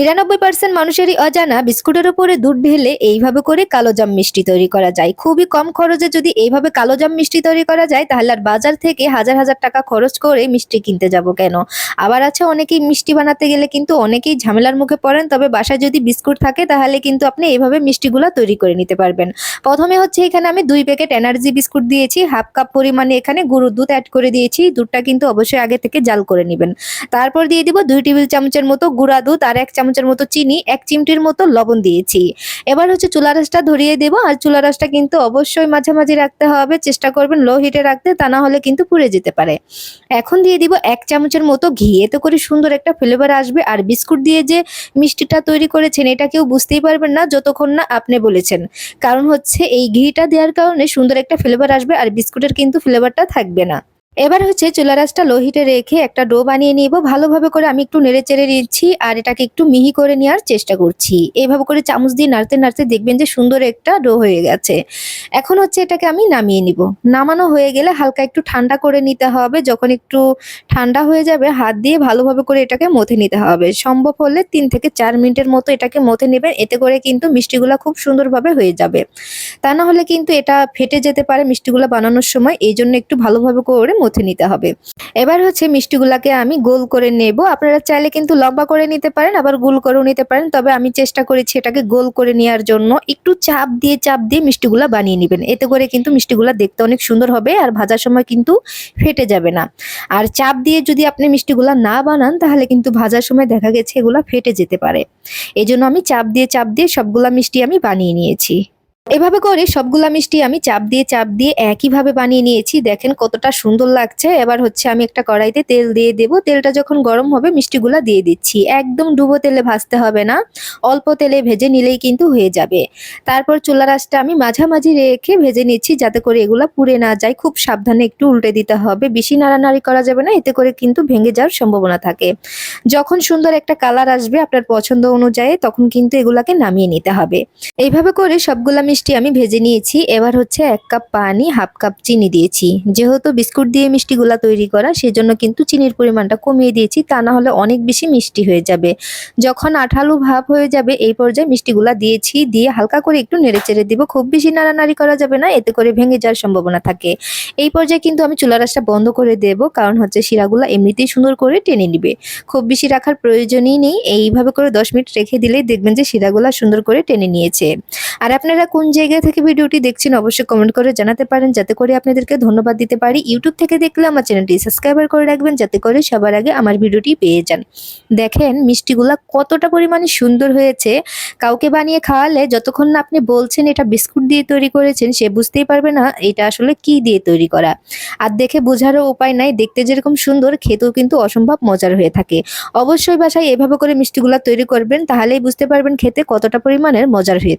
নিরানব্বই পার্সেন্ট মানুষেরই অজানা বিস্কুটের উপরে দুধ ঢেলে এইভাবে করে কালোজাম মিষ্টি তৈরি করা যায়। খুবই কম খরচে যদি এইভাবে কালোজাম মিষ্টি তৈরি করা যায়, তাহলে আর বাজার থেকে হাজার হাজার টাকা খরচ করে মিষ্টি কিনতে যাব কেন? আবার আছে অনেকেই মিষ্টি বানাতে গেলে কিন্তু অনেকেই ঝামেলার মুখে পড়েন, তবে বাসায় যদি বিস্কুট থাকে, তাহলে কিন্তু আপনি এইভাবে মিষ্টিগুলো তৈরি করে নিতে পারবেন। প্রথমে হচ্ছে এখানে আমি দুই প্যাকেট এনার্জি বিস্কুট দিয়েছি, হাফ কাপ পরিমাণে এখানে গরুর দুধ অ্যাড করে দিয়েছি, দুধটা কিন্তু অবশ্যই আগে থেকে জাল করে নেবেন। তারপর দিয়ে দিব দুই টেবিল চামচের মতো গুঁড়া দুধ, আর এক চামচের মতো চিনি, এক চিমটির মতো লবণ দিয়েছি। এবার হচ্ছে চুলা রাসটা ধরিয়ে দেবো, আর চুলা রাসটা কিন্তু অবশ্যই মাঝামাঝি রাখতে হবে, চেষ্টা করবেন লো হিটে রাখতে, তা না হলে কিন্তু পুড়ে যেতে পারে। এখন দিয়ে দিব এক চামচের মতো ঘি, এতে করে সুন্দর একটা ফ্লেভার আসবে, আর বিস্কুট দিয়ে যে মিষ্টিটা তৈরি করেছেন, এটা কেউ বুঝতেই পারবেন না, যতক্ষণ না আপনি বলেছেন। কারণ হচ্ছে এই ঘিটা দেওয়ার কারণে সুন্দর একটা ফ্লেভার আসবে, আর বিস্কুটের কিন্তু ফ্লেভারটা থাকবে না। এবার হচ্ছে চুলা রাসটা লো হিটে রেখে একটা ডো বানিয়ে নিব। ভালোভাবে করে আমি একটু নেড়ে চেড়ে নিচ্ছি আর এটাকে একটু মিহি করে নেওয়ার চেষ্টা করছি। এইভাবে করে চামচ দিয়ে নাড়তে নাড়তে দেখবেন যে সুন্দর একটা ডো হয়ে গেছে। এখন হচ্ছে এটাকে আমি নামিয়ে নিব। নামানো হয়ে গেলে হালকা একটু ঠান্ডা করে নিতে হবে। যখন একটু ঠান্ডা হয়ে যাবে, হাত দিয়ে ভালোভাবে করে এটাকে মথে নিতে হবে। সম্ভব হলে তিন থেকে চার মিনিটের মতো এটাকে মথে নেবেন। এতে করে কিন্তু মিষ্টিগুলো খুব সুন্দরভাবে হয়ে যাবে। তা না হলে কিন্তু এটা ফেটে যেতে পারে মিষ্টিগুলো বানানোর সময়। এই জন্য একটু ভালোভাবে করে মথে নিতে হবে। এবার হচ্ছে মিষ্টিগুলাকে আমি গোল করে নেব। আপনারা চাইলে কিন্তু লম্বা করে নিতে পারেন, আবার গোল করেও নিতে পারেন। তবে আমি চেষ্টা করেছি এটাকে গোল করে নেওয়ার জন্য একটু চাপ দিয়ে চাপ দিয়ে মিষ্টিগুলা বানিয়ে নেবেন। এতে করে কিন্তু মিষ্টিগুলা দেখতে অনেক সুন্দর হবে আর ভাজার সময় কিন্তু ফেটে যাবে না। আর চাপ দিয়ে যদি আপনি মিষ্টিগুলা না বানান, তাহলে কিন্তু ভাজার সময় দেখা গেছে এগুলা ফেটে যেতে পারে। এই জন্য আমি চাপ দিয়ে চাপ দিয়ে সবগুলা মিষ্টি আমি বানিয়ে নিয়েছি। এভাবে করে সবগুলা মিষ্টি আমি চাপ দিয়ে চাপ দিয়ে একইভাবে বানিয়ে নিয়েছি। দেখেন কতটা সুন্দর লাগছে। এবার হচ্ছে আমি একটা কড়াইতে তেল দিয়ে দেব। তেলটা যখন গরম হবে মিষ্টিগুলা দিয়ে দিচ্ছি। একদম ডুবো তেলে ভাজতে হবে না। অল্প তেলে ভেজে নিলেই কিন্তু হয়ে যাবে। তারপর চুলা রাসটা আমি মাঝামাঝি রেখে ভেজে নিচ্ছি যাতে করে এগুলা পুড়ে না যায়। খুব সাবধানে একটু উল্টে দিতে হবে। বেশি নাড়ানাড়ি করা যাবে না। এতে করে কিন্তু ভেঙে যাওয়ার সম্ভাবনা থাকে। যখন সুন্দর একটা কালার আসবে আপনার পছন্দ অনুযায়ী তখন কিন্তু এগুলাকে নামিয়ে নিতে হবে। এইভাবে করে সবগুলা মিষ্টি আমি ভেজে নিয়েছি। এবার হচ্ছে এক কাপ পানি, হাফ কাপ চিনি দিয়েছি। যেহেতু বিস্কুট দিয়ে মিষ্টিগুলা তৈরি করা, সেজন্য কিন্তু চিনির পরিমাণটা কমিয়ে দিয়েছি। তা না হলে অনেক বেশি মিষ্টি হয়ে যাবে। যখন আঠালো ভাব হয়ে যাবে, এই পর্যায়ে মিষ্টিগুলা দিয়েছি। দিয়ে হালকা করে একটু নেড়ে চেড়ে দিব। খুব বেশি নাড়ানাড়ি করা যাবে না, এতে করে ভেঙে যাওয়ার সম্ভাবনা থাকে। এই পর্যায়ে কিন্তু আমি চুলা রাসটা বন্ধ করে দেব, কারণ হচ্ছে শিরাগুলা এমনিতেই সুন্দর করে টেনে নিবে। খুব বেশি রাখার প্রয়োজনই নেই। এইভাবে করে দশ মিনিট রেখে দিলেই দেখবেন যে শিরাগুলা সুন্দর করে টেনে নিয়েছে। আর আপনারা কোন জায়গা থেকে ভিডিওটি দেখছেন অবশ্যই কমেন্ট করে জানাতে পারেন। যাতে করে আপনাদেরকে ধন্যবাদ দিতে পারি। ইউটিউব থেকে দেখলে আমার চ্যানেলটি সাবস্ক্রাইবার করে রাখবেন। যাতে করে সবার আগে আমার ভিডিওটি পেয়ে যান। দেখেন, মিষ্টিগুলা কতটা পরিমাণে সুন্দর হয়েছে। কাউকে বানিয়ে খাওয়ালে যতক্ষণ না আপনি বলছেন এটা বিস্কুট দিয়ে তৈরি করেছেন, সে বুঝতেই পারবে না এটা আসলে কি দিয়ে তৈরি করা। আর দেখে বোঝারও উপায় নাই। দেখতে যেরকম সুন্দর, খেতেও কিন্তু অসম্ভব মজার হয়ে থাকে। অবশ্যই বাসায় এভাবে করে মিষ্টিগুলা তৈরি করবেন, তাহলেই বুঝতে পারবেন খেতে কতটা পরিমাণের মজার হয়ে থাকে।